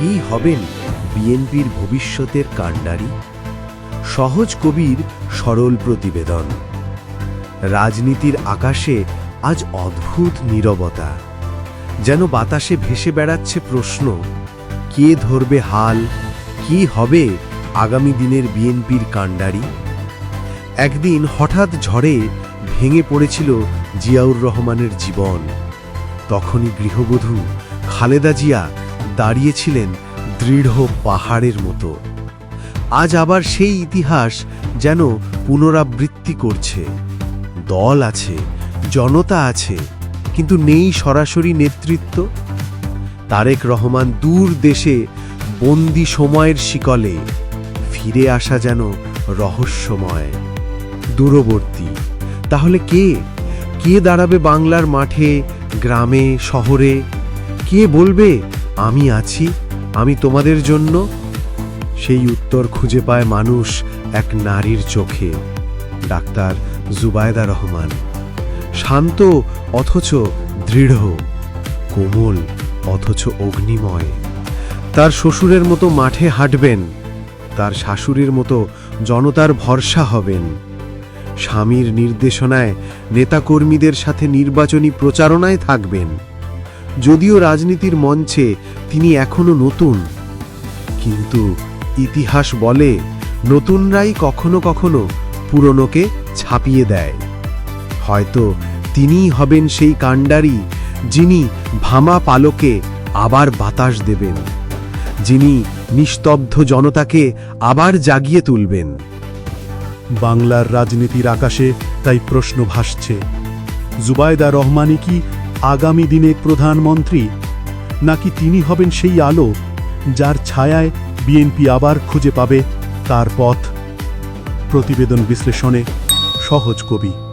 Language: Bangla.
কি হবেন বিএনপির ভবিষ্যতের কাণ্ডারি? সহজ কবির সরল প্রতিবেদন। রাজনীতির আকাশে আজ অদ্ভুত নীরবতা। যেন বাতাসে ভেসে বেড়াচ্ছে প্রশ্ন, কে ধরবে হাল, কি হবে আগামী দিনের বিএনপির কাণ্ডারি? একদিন হঠাৎ ঝড়ে ভেঙে পড়েছিল জিয়াউর রহমানের জীবন। তখনই গৃহবধূ খালেদা জিয়া দাঁড়িয়েছিলেন দৃঢ় পাহাড়ের মতো। আজ আবার সেই ইতিহাস যেন পুনরাবৃত্তি করছে। দল আছে, জনতা আছে, কিন্তু নেই সরাসরি নেতৃত্ব। তারেক রহমান দূর দেশে বন্দি সময়ের শিকলে, ফিরে আসা যেন রহস্যময়। দূরবর্তী, তাহলে কে? কে দাঁড়াবে বাংলার মাঠে, গ্রামে, শহরে? কে বলবে আমি আছি, আমি তোমাদের জন্য। সেই উত্তর খুঁজে পায় মানুষ এক নারীর চোখে, ডাক্তার জুবায়দা রহমান। শান্ত অথচ দৃঢ়, কোমল অথচ অগ্নিময়। তার শ্বশুরের মতো মাঠে হাঁটবেন, তার শাশুড়ির মতো জনতার ভরসা হবেন। স্বামীর নির্দেশনায় নেতাকর্মীদের সাথে নির্বাচনী প্রচারণায় থাকবেন। যদিও রাজনীতির মঞ্চে তিনি এখনও নতুন। কিন্তু ইতিহাস বলে নতুনরাই কখনো কখনো পুরনোকে ছাপিয়ে দেয়। হয়তো তিনিই হবেন সেই কাণ্ডারি যিনি ভামা পালকে আবার বাতাস দেবেন, যিনি নিস্তব্ধ জনতাকে আবার জাগিয়ে তুলবেন। বাংলার রাজনীতির আকাশে তাই প্রশ্ন ভাসছে, জুবায়দা রহমানি কি আগামী দিনে প্রধানমন্ত্রী, নাকি তিনি হবেন সেই আলো, যার ছায়ায় বিএনপি আবার খুঁজে পাবে তার পথ? প্রতিবেদন বিশ্লেষণে সহজ কবি